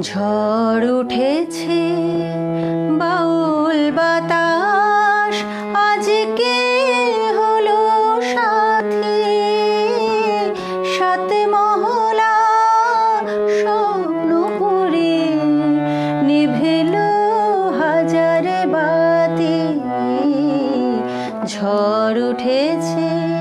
ঝড় উঠেছে, বাউল বাতাস, আজকে হলো সাথী। সাত মহলা স্বপ্নপুরে, নিভেল হাজার বাতি। ঝড় উঠেছে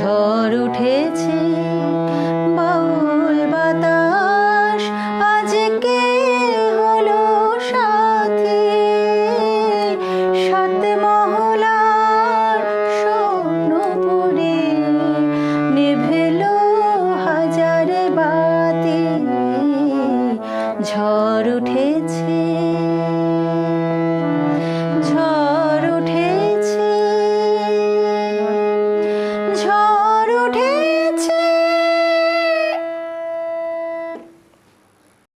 ঝড় উঠেছে, বাউল বাতাস আজকে হলো সাথে? সাত মহলার স্বপ্নপুরে নিভেল হাজার বাতি। ঝড় উঠেছে